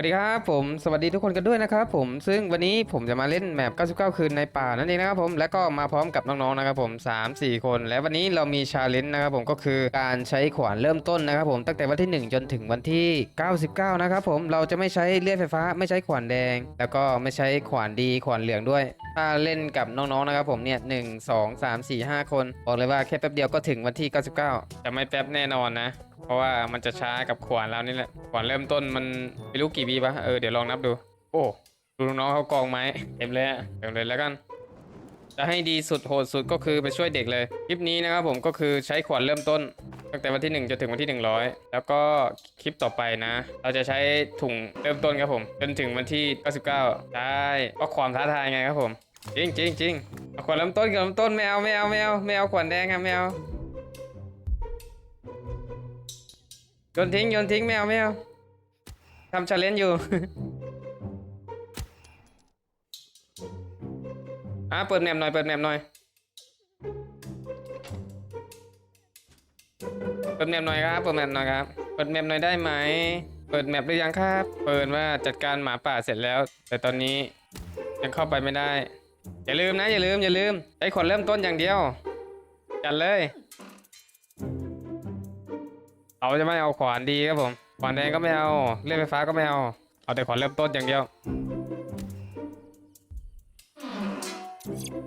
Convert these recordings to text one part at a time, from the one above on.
วัสดีครับผมสวัสดีทุกคนกันด้วยนะครับผมซึ่งวันนี้ผมจะมาเล่นแมป 99 คืนในป่านั่นเองนะครับผมและก็มาพร้อมกับน้องๆนะครับผม 3-4 คน และวันนี้เรามีชาเลนจ์นะครับผมก็คือการใช้ขวานเริ่มต้นนะครับผมตั้งแต่วันที่ 1 จนถึงวันที่ 99 นะครับผมเราจะไม่ใช้เลื่อยไฟฟ้า ไม่ใช้ขวานแดง แล้วก็ไม่ใช้ขวานดีขวานเหลืองด้วย ถ้าเล่นกับน้องๆนะครับผมเนี่ยหนึ่งสองสามสี่ห้าคนบอกเลยว่าแค่แป๊บเดียวก็ถึงวันที่ 99 จะไม่แป๊บแน่นอนนะ ราะว่ามันจะช้ากับขวานแล้วนี่แหละขวานเริ่มต้นมันไม่รู้กี่วิปะเออเดี๋ยวลองนับดู โอ้ดูน้องเขากองไม้เต็มเลยอะเต็มเลยแล้วกันจะให้ดีสุดโหดสุดก็คือไปช่วยเด็กเลยคลิปนี้นะครับผมก็คือใช้ขวานเริ่มต้น ตั้งแต่วันที่ 1 จนถึงวันที่ 100 แล้วก็คลิปต่อไปนะ เราจะใช้ถุงเริ่มต้นครับผม จนถึงวันที่ 99ได้ก็ความท้าทายไงครับผม จริงจริงจริงขวานเริ่มต้นขวานเริ่มต้นไม่เอาไม่เอาไม่เอาไม่เอาขวานแดงครับไม่เอา นทิ้งโยนทิ้งไม่เอาไม่เอาทำชาเลนจ์อยู่ อะเปิดแมปหน่อยเปิดแมปหน่อย เปิดแมปหน่อยครับเปิดแมปหน่อยครับ เปิดแมปหน่อยได้ไหม เปิดแมปหรือยังครับ เปิดว่าจัดการหมาป่าเสร็จแล้ว แต่ตอนนี้ยังเข้าไปไม่ได้ อย่าลืมนะอย่าลืมอย่าลืมใช้ขวดเริ่มต้นอย่างเดียว จัดเลย เราจะไม่เอาขวานดีครับผมขวานแดงก็ไม่เอาเลื่อยไฟฟ้าก็ไม่เอาเอาแต่ขวานเริ่มต้นอย่างเดียว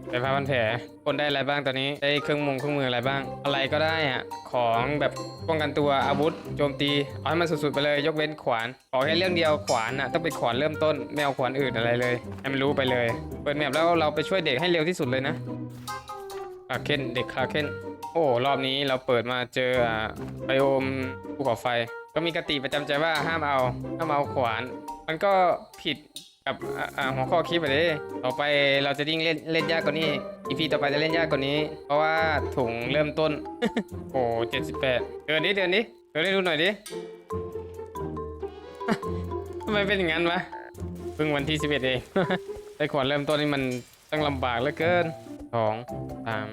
ไฟฟ้าพันแผลคนได้อะไรบ้างตอนนี้ได้เครื่องมงเครื่องมืออะไรบ้าง อะไรก็ได้อะของแบบป้องกันตัวอาวุธโจมตีเอาให้มันสุดๆไปเลยยกเว้นขวานขอแค่เรื่องเดียวขวานอะต้องเป็นขวานเริ่มต้นไม่เอาขวานอื่นอะไรเลยให้มันรู้ไปเลย เปิดแมปแล้วเราไปช่วยเด็กให้เร็วที่สุดเลยนะคาเคนเด็กคาเคน โอ้รอบนี้เราเปิดมาเจอไบโอมภูเขาไฟ ก็มีกติประจำใจว่าห้ามเอาห้ามเอาขวาน มันก็ผิดกับหัวข้อคลิปไปเลยต่อไปเราจะยิ่งเล่นเล่นยากกว่านี้อีพีต่อไปจะเล่นยากกว่านี้ เพราะว่าถุงเริ่มต้น โอ้เจ็ดสิบแปดเดินดิเดินดิเดินให้ดูหน่อยดิทำไมเป็นอย่างนั้นวะเพิ่งวันที่สิบเอ็ดเองได้ขวานเริ่มต้นนี่มันตั้งลำบากเหลือเกินสองสาม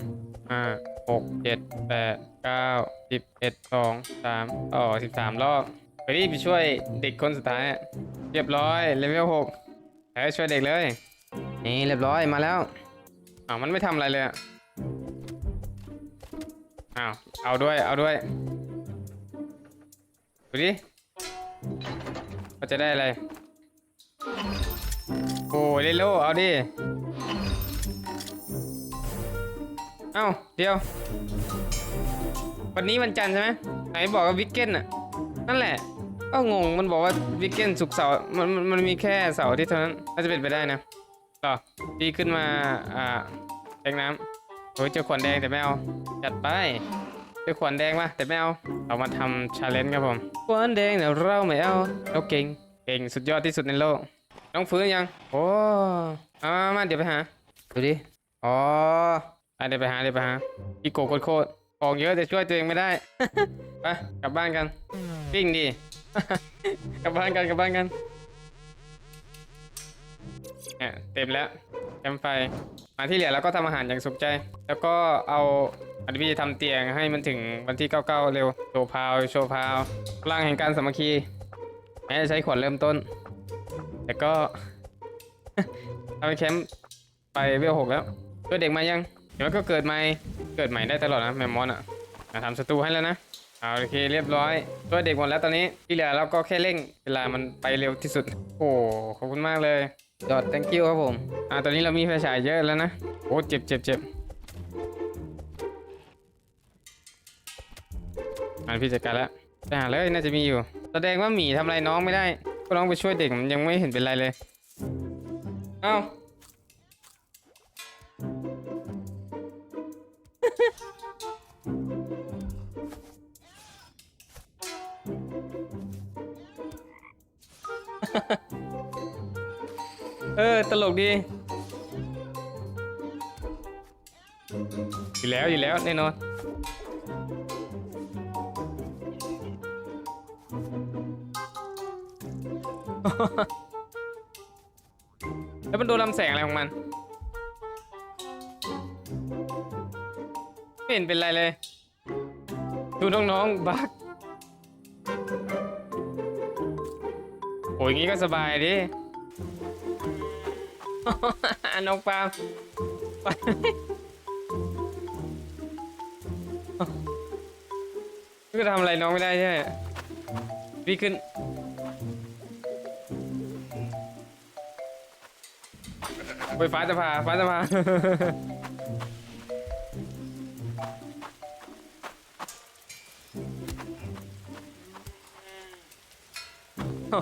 ห้าหกเจ็ดแปดเก้าสิบเอ็ดสองสามต่อสิบสามรอบไปรีบไปช่วยเด็กคนสุดท้ายอะเรียบร้อยเลเวลหกเอ้ยช่วยเด็กเลย นี่เรียบร้อยมาแล้วอ้าวมันไม่ทำอะไรเลยอะอ้าวเอาด้วยเอาด้วยดูดิเขาจะได้อะไร โอ้ยเลโลเอาดิ เอ้าเดี๋ยว วันนี้วันจันทร์ใช่ไหมไหนบอกว่าวิกเก้นอะ นั่นแหละ ก็งงมันบอกว่าวิกเก้นสุกเสาร์มันมันมันมีแค่เสาร์อาที่เท่านั้นน่าจะเป็นไปได้นะต่อดีขึ้นมา อ่าแดงน้ำโอ้ยเจอขวานแดงแต่ไม่เอา จัดไปเจอขวานแดงมาแต่ไม่เอา เรามาทำชาเลนจ์ครับผม ขวานแดงเนี่ยเราไม่เอาเราเก่ง เก่งสุดยอดที่สุดในโลก น้องฟื้นยัง โอ้มามามาเดี๋ยวไปหา ดูดิ อ๋อ อะเดี๋ยวไปหาเดี๋ยวไปหาอีโกโคตรโคตรของเยอะแต่ช่วยตัวเองไม่ได้ ไปกลับบ้านกันปิ้งดิกลับบ้านกันกลับบ้านกันเนี่ยเต็มแล้วแคมป์ไฟมาที่เหลือแล้วก็ทำอาหารอย่างสุขใจ แล้วก็เอาอันพี่จะทำเตียงให้มันถึงวันที่ 99 เร็วโชว์พาวโชว์พาวพลังแห่งการสามัคคีแม้จะใช้ขวดเริ่มต้น แต่ก็ทำให้แคมป์ไปเวลหกแล้วตัวเด็กมายัง ดี๋ยวมันก็เกิดใหม่ เกิดใหม่ได้ตลอดนะแมมมอนอะมาทำศัตรูให้แล้วนะเอาโอเคเรียบร้อย ตัวเด็กหมดแล้วตอนนี้ที่เหลือเราก็แค่เร่งเวลามันไปเร็วที่สุด โอ้ขอบคุณมากเลยยอด thank you ครับผมอ่าตอนนี้เรามีไฟฉายเยอะแล้วนะโอ้เจ็บเจ็บเจ็บอ่านพี่จัดการแล้วไปหาเลยน่าจะมีอยู่ แสดงว่าหมีทำอะไรน้องไม่ได้ก็น้องไปช่วยเด็กมันยังไม่เห็นเป็นไรเลย เอ้า เออ ตลกดี อยู่แล้วอยู่แล้วแน่นอน แล้วมันโดนลำแสงอะไรของมัน ไม่เห็นเป็นไรเลย ดูน้องๆ บักโอ้ยงี้ก็สบายดิ น้องปาล์มก็ทำอะไรน้องไม่ได้ใช่ไหมพี่ขึ้นโอ้ยฟ้าจะพาฟ้าจะพา ด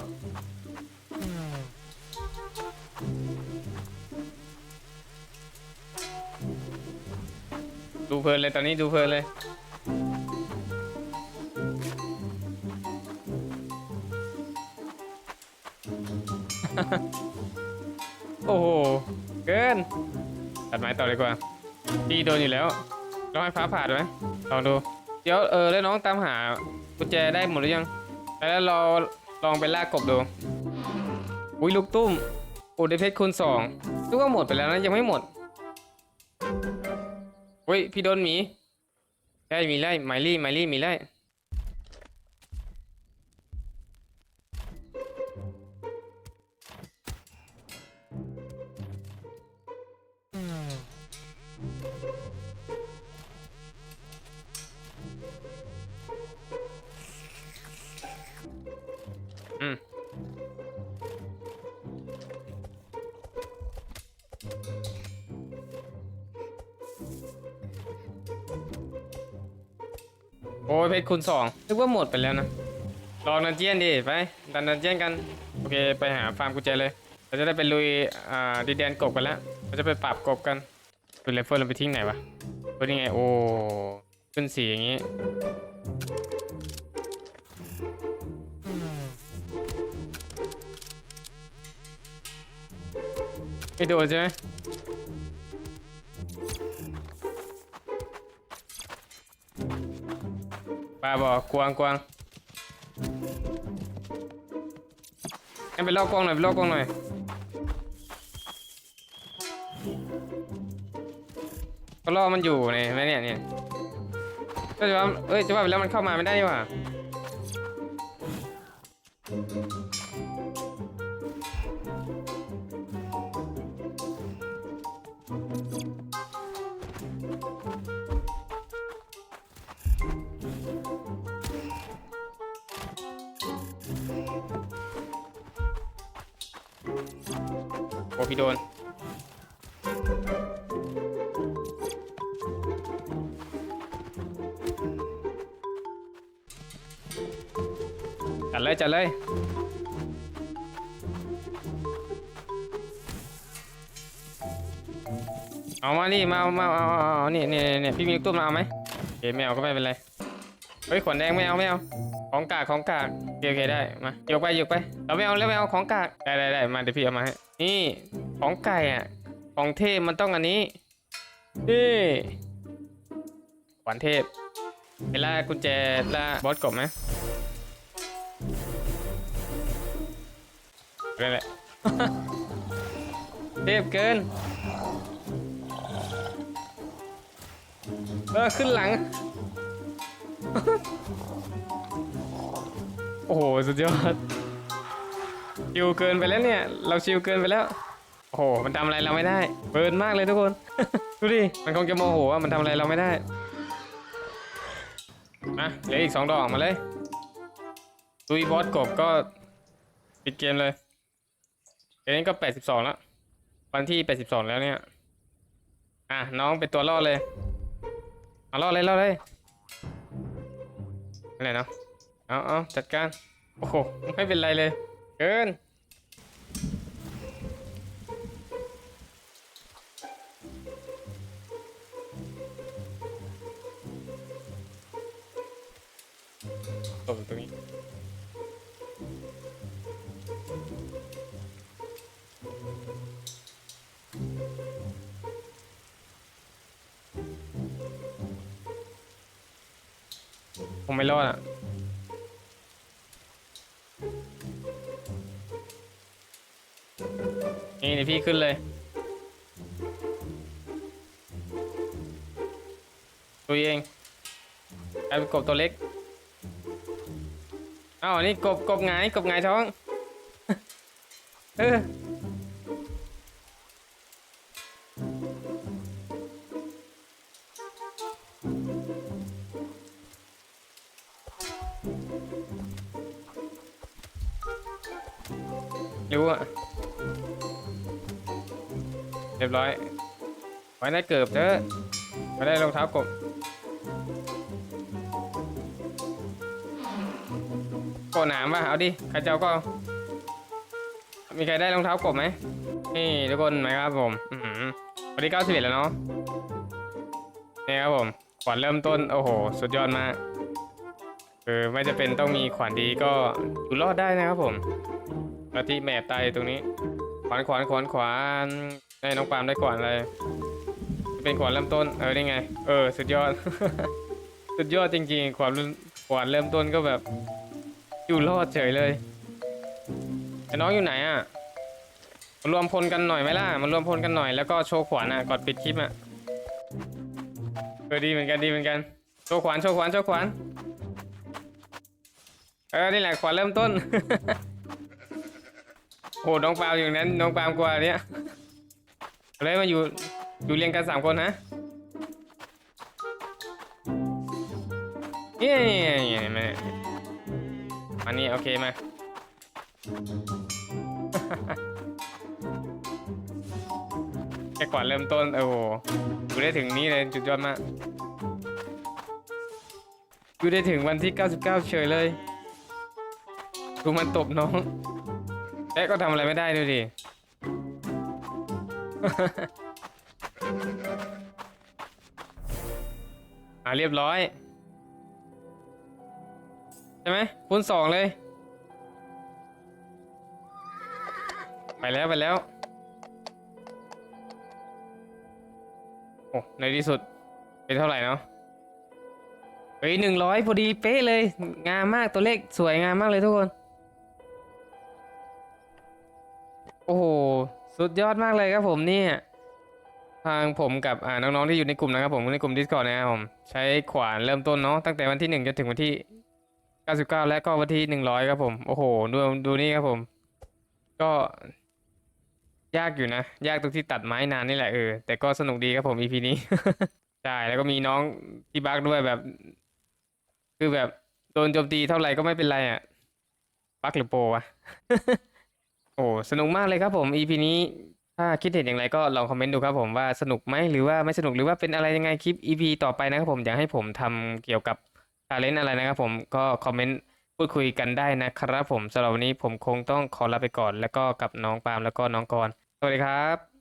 ูเพลินเลยตอนนี้ดูเพลินเลย โอ้โห เกิน ตัดไม้ต่อดีกว่าพี่โดนอยู่แล้วลองให้ฟ้าผ่าดไหมลองดู เดี๋ยวเออแล้วน้องตามหากุญแจได้หมดหรือยัง แล้วเรา ลองไปลากกบดู อุ้ยลูกตุ้มอุดเพชรคูณสองลูกก็หมดไปแล้วนะยังไม่หมด อุ้ยพี่โดนหมีไล่มีไล่ไมลี่ไมลี่มีไล่ โอ้ยเพชรคูณสองนึกว่าหมดไปแล้วนะลองดันเจียนดิไปดันดันเจียนกัน โอเคไปหาฟาร์มกุญแจเลยเราจะได้ไปลุยอ่าดินแดนกบกันแล้วเราจะไปปราบกบกันดูเลเฟอร์เราไปทิ้งไหนวะเป็นยังไงโอ้ขึ้นสีอย่างงี้ ไม่โดนใช่ไหมปลาบอกกวางกวางให้ไปลอกกล้องหน่อยไปลอกกล้องหน่อยก็ล่อมันอยู่เนี่เนไหมเนี่ยเนี่ยก็จะว่าเอ้ยจะว่าไปแล้วมันเข้ามาไม่ได้นี่หว่า โอ้พี่โดน จัดเลย จัดเลย เอามานี่มาเอามาเอาเอาเอานี่นี่นี่พี่มีลูกตุ้มมาเอาไหมโอเคไม่เอาก็ไม่เป็นไร เฮ้ยขนแดงไม่เอาไม่เอาของกากของกากโอเคได้มายกไปยกไปเราไม่เอาแล้วไม่เอาของกากได้ได้ได้มาเดี๋ยวพี่เอามาให้นี่ของไก่อะของเทพมันต้องอันนี้นี่ขวานเทพเวลากุญแจล่าบอสกบไหมนั่นแหละเทพเกินเออขึ้นหลัง โอ้โห สุดยอด ชิวเกินไปแล้วเนี่ย เราชิวเกินไปแล้ว โอ้โห มันทำอะไรเราไม่ได้ เบิร์นมากเลยทุกคน ดูดิ มันคงจะโมโหว่ามันทำอะไรเราไม่ได้ มาเหลืออีกสองดอกมาเลยตุยบอสกบก็ปิดเกมเลยเดี๋ยวนี้ก็82แล้ว วันที่82แล้วเนี่ย อะน้องเป็นตัวล่อเลย เอาล่อเลยล่อเลย อะไรเนาะเอาเอาจัดการ โอ้โห ไม่เป็นไรเลย เกินตกตรงนี้ ไม่รอดอะนี่เดี๋ยวพี่ขึ้นเลยตัวเองกลายเป็นกบตัวเล็กอ้าวนี่กบกบหงกบหงท้อง เออ รู้อะเรียบร้อยไว้ได้เกือบเถอะไว้ได้รองเท้ากบโกหนามป่ะเอาดิใครเจะเอาก็ มีใครได้รองเท้ากบไหมนี่ทุกคนไหมครับผมอือหือวันที่91แล้วเนาะนี่ครับผมขวัญเริ่มต้นโอ้โห สุดยอดมากคือไม่จะเป็นต้องมีขวัญดีก็อยู่รอดได้นะครับผม แล้วที่แมปตายตรงนี้ ขวานขวานขวานขวานได้น้องปาล์มได้ขวานอะไร เป็นขวานเริ่มต้น เออนี่ไง เออ สุดยอด สุดยอดจริงๆ ขวานขวานเริ่มต้นก็แบบ อยู่รอดเฉยเลยไอ้น้องอยู่ไหนอะมารวมพลกันหน่อยไหมล่ะมารวมพลกันหน่อยแล้วก็โชว์ขวานอะก่อนปิดคลิปอะเออดีเหมือนกันดีเหมือนกันโชว์ขวานโชว์ขวานโชว์ขวานเออนี่แหละขวานเริ่มต้น โอ้น้องปาล์มอยู่นั้นน้องปาล์มกลัวเนี่ยเลยมาอยู่อยู่เรียงกันสามคนนะเนี่ยเนี่ยเนี่ยมาเนี่ยมานี่โอเคมาแค่ก่อนเริ่มต้นโอ้โหอยู่ได้ถึงนี้เลยจุดยอดมากอยู่ได้ถึงวันที่ 99 เฉยเลยดูมันตบน้องะก็ทำอะไรไม่ได้ดูดิ อ่าเรียบร้อย ใช่ไหมคูณสองเลย ไปแล้วไปแล้ว โอ้ในที่สุด เป็นเท่าไหร่เนาะเฮ้ยหนึ่งร้อยพอดีเป๊ะเลย งามมากตัวเลขสวยงามมากเลยทุกคน โอ้โห สุดยอดมากเลยครับผมเนี่ย ทางผมกับอ่าน้องๆที่อยู่ในกลุ่มนะครับผมในกลุ่ม Discord นะครับผม ใช้ขวานเริ่มต้นเนาะตั้งแต่วันที่ 1 จนถึงวันที่ 99 และก็วันที่ 100 ครับผม โอ้โห ดูดูนี่ครับผม ก็ยากอยู่นะ ยากตรงที่ตัดไม้นานนี่แหละเออแต่ก็สนุกดีครับผม EP นี้ ใช่ แล้วก็มีน้องที่บักด้วยแบบ คือแบบโดนโจมตีเท่าไหร่ก็ไม่เป็นไรอะ บักหรือโปวะ โอ้ สนุกมากเลยครับผม EP นี้ถ้าคิดเห็นอย่างไรก็ลองคอมเมนต์ดูครับผมว่าสนุกไหมหรือว่าไม่สนุกหรือว่าเป็นอะไรยังไงคลิป EP ต่อไปนะครับผมอยากให้ผมทำเกี่ยวกับชาเลนอะไรนะครับผมก็คอมเมนต์พูดคุยกันได้นะครับผมสำหรับวันนี้ผมคงต้องขอลาไปก่อน แล้วก็กับน้องปาล์มแล้วก็น้องกรณ์สวัสดีครับ